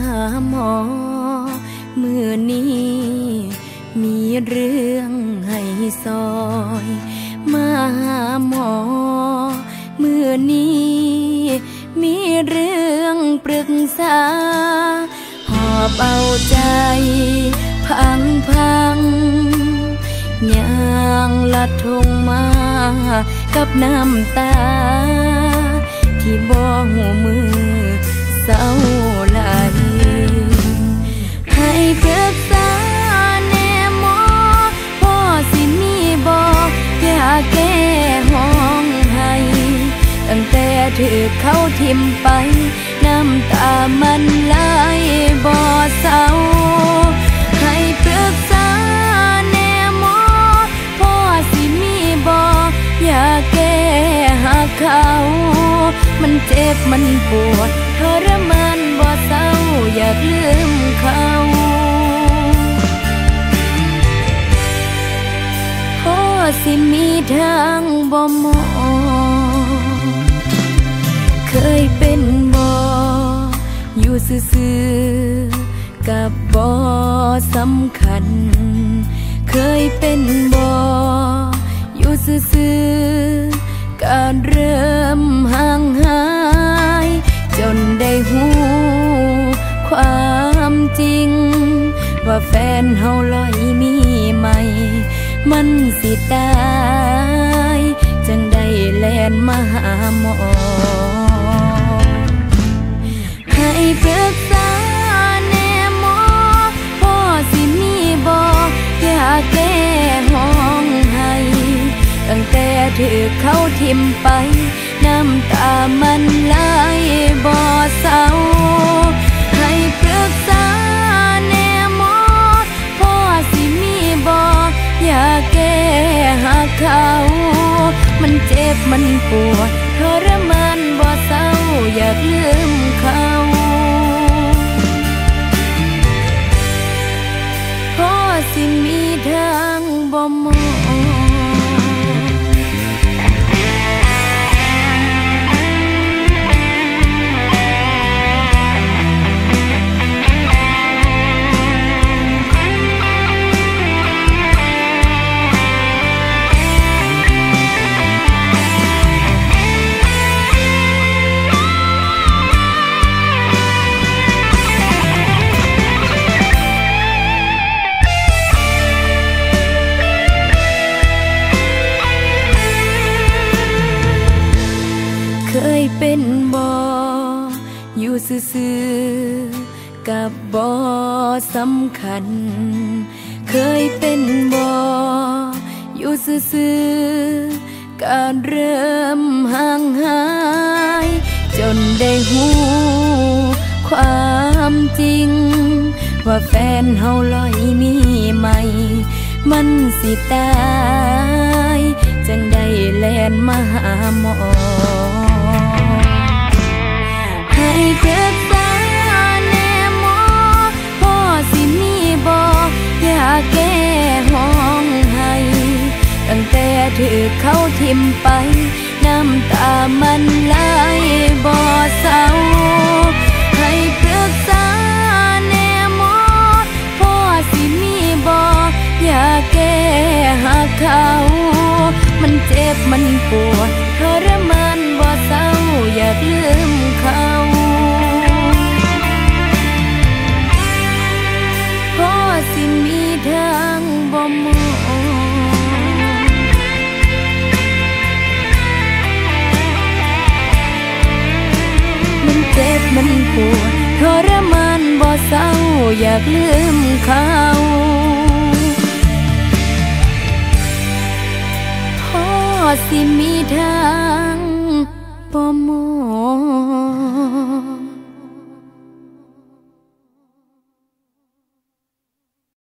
หาหมอเมื่อนี้มีเรื่องให้ซอย มาหาหมอเมื่อนี้มีเรื่องปรึกษา หอบเอาใจพังพังยางละทงมากับน้ำตา ถือเขาทิมไป น้ำตามันไหลบ่อเศร้าให้ปรึกษาแน่หมอพ่อสิมีบอกอยากแก้หาเขา มันเจ็บมันปวดทรมานบ่เศร้าอยากลืมเขาพ่อสิมีทางบ่หมอ ซื่อๆกับบ่สำคัญ เคยเป็นบ่อยู่ซื่อๆการเริ่มห่างหาย จนได้หูความจริง ว่าแฟนเฮาลอยมีใหม่ มันสิตาย จังได้แลนมาหาหมอ ปรึกษาแน่หมอพ่อสิมีบอกอยากแก้ห้องให้ตั้งแต่ถือเขาทิมไป น้ำตามันไหลบ่อเศร้าให้ปรึกษาแน่หมอพ่อสิมีบอกอยากแก้หาเขา มันเจ็บมันปวดทรมานบ่เศร้าอยากลืม เคยเป็นบ่อยู่ซื่อๆกับบ่สำคัญ เคยเป็นบ่อยู่ซื่อๆการเริ่มห่างหาย จนได้หูความจริง ว่าแฟนเฮาลอยมีใหม่ มันสิตาย จังได้แลนมาหาหมอ ถือเขาทิมไป น้ำตามันไหลบ่เศร้าให้ปรึกษาแน่หมอพ่อสิมีบอกอยาแก้หาเขา มันเจ็บมันปวดทรม อยากลืมเขาพ่อสิมีทาง